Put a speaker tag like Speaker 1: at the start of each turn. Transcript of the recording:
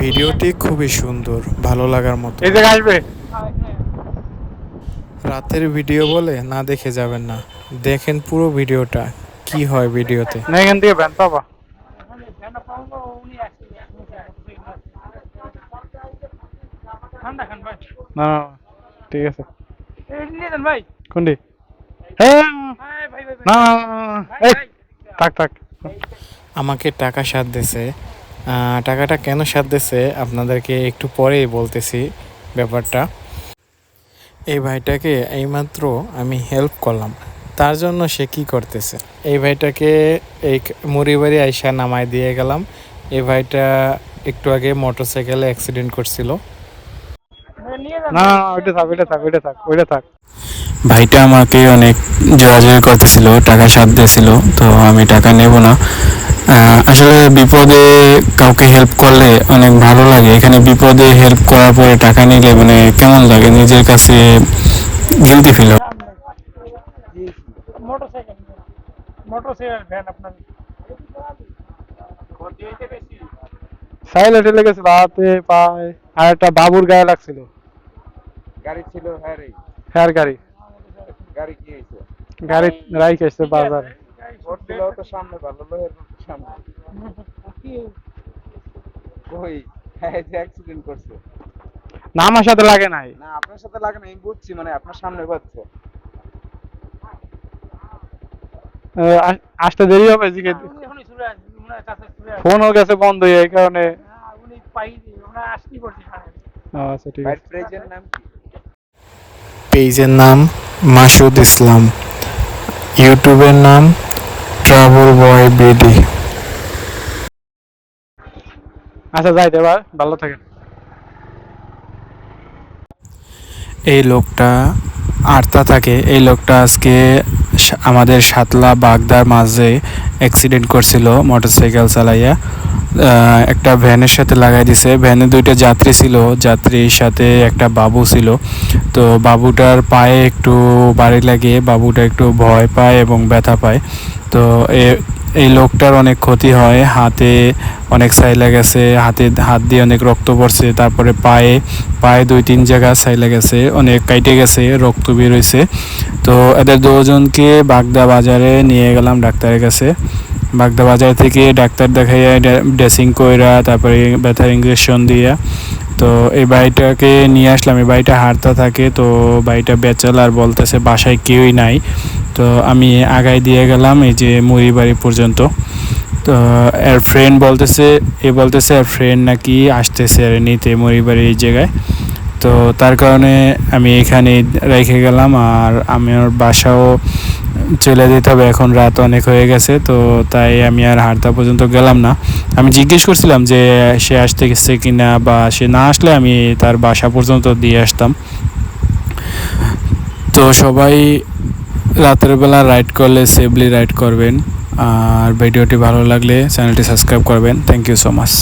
Speaker 1: ভিডিওটি খুবই সুন্দর ভালো লাগার মতো
Speaker 2: আসবে
Speaker 1: রাতের ভিডিও বলে না দেখে যাবেন না দেখেন পুরো ভিডিওটা কি হয় ভিডিওতে
Speaker 2: না এখান থেকে পাবা না ঠিক আছে কোনটি হ্যাঁ না থাক থাক
Speaker 1: আমাকে টাকা সাথ দিছে টাকাটা কেন সাথ দিছে আপনাদেরকে একটু পরেই বলতেছি ব্যাপারটা। এই ভাইটাকে এইমাত্র আমি হেল্প করলাম। তার জন্য সে কি করতেছে? এই ভাইটাকে এই মুড়ি বাড়ি আইসা নামায় দিয়ে গেলাম। এই ভাইটা একটু আগে মোটরসাইকেলে অ্যাক্সিডেন্ট করছিল।
Speaker 2: না, ওইটা থাক ওইটা থাক ওইটা থাক ওইটা থাক।
Speaker 1: ভাইটা আমাকে অনেক যোগাযোগ করতেছিল টাকা সাথ দিয়েছিল তো আমি টাকা নেব না। আসলে বিপদে কাউকে হেল্প করলে অনেক ভালো লাগে। এখানে বিপদে হেল্প করার পরে টাকা নিলে মানে কেমন লাগে? নিজের কাছে গিলতি ফিল
Speaker 2: সাইলেন্টে লেগেছিল হাতে পায়ে আর একটা বাবুর গায়ে লাগছিল।
Speaker 3: গাড়ি ছিল হ্যাঁ রে।
Speaker 2: হ্যার গাড়ি।
Speaker 3: গাড়ি কি হয়েছে
Speaker 2: গাড়ি বাজারে।
Speaker 3: ছিল তো সামনে ভালো লোহের সামনে। কই? হ্যাঁ যে অ্যাক্সিডেন্ট করছে।
Speaker 2: না আমার সাথে লাগে নাই।
Speaker 3: না আপনার সাথে লাগে না আমি বুঝছি মানে আপনার সামনে বাজছে।
Speaker 2: আসতে দেরি হবে এদিকে। ফোনও গেছে বন্ধ এই কারণে। উনি আচ্ছা ঠিক আছে।
Speaker 3: প্রেজেন্ট নাম কি?
Speaker 1: পেজের নাম মাসুদ ইসলাম। ইউটিউবের নাম ট্রাভেল বয় বিডি
Speaker 2: আচ্ছা যাই এবার ভালো থাকে
Speaker 1: এই লোকটা আর্তা থাকে। এই লোকটা আজকে আমাদের সাতলা বাগদার মাঝে অ্যাক্সিডেন্ট করছিল মোটরসাইকেল চালাইয়া। একটা ভ্যানের সাথে লাগাই দিছে। ভ্যানে দুইটা যাত্রী ছিল। যাত্রীর সাথে একটা বাবু ছিল। তো বাবুটার পায়ে একটু বাড়ি লাগে। বাবুটা একটু ভয় পায় এবং ব্যথা পায়। তো এ- এই লোকটার অনেক ক্ষতি হয়, হাতে অনেক সাইলা গেছে, হাতে হাত দিয়ে অনেক রক্ত পড়ছে, তারপরে পায়ে পায়ে দুই তিন জায়গা সাইলা গেছে, অনেক কাইটে গেছে, রক্ত বের হয়েছে তো এদের দুজনকে বাগদা বাজারে নিয়ে গেলাম ডাক্তারের কাছে। বাগদা বাজার থেকে ডাক্তার দেখাইয়া ড্রেসিং কইরা, তারপরে ব্যথার ইঞ্জেকশন দিয়া। তো এই বাড়িটাকে নিয়ে আসলাম, এই বাড়িটা হারতা থাকে, তো বাড়িটা বেচাল আর বলতেছে, বাসায় কেউই নাই। তো আমি আগায় দিয়ে গেলাম, এই যে মুড়ি বাড়ি পর্যন্ত। তো, এর ফ্রেন্ড বলতেছে, এ বলতেছে, এর ফ্রেন্ড নাকি আসতেছে আর নিতে মুড়ি এই জায়গায়। তো তার কারণে আমি এখানে রেখে গেলাম, আর আমি আমার বাসাও চলে যেতে হবে, এখন রাত অনেক হয়ে গেছে, তো তাই আমি আর হারতা পর্যন্ত গেলাম না। আমি জিজ্ঞেস করছিলাম যে, সে আসতে গেছে কিনা বা সে না আসলে আমি তার বাসা পর্যন্ত দিয়ে আসতাম। তো সবাই রাতের বেলা রাইড করলে সেফলি রাইড করবেন। আর ভিডিওটি ভালো লাগলে চ্যানেলটি সাবস্ক্রাইব করবেন। Thank you so much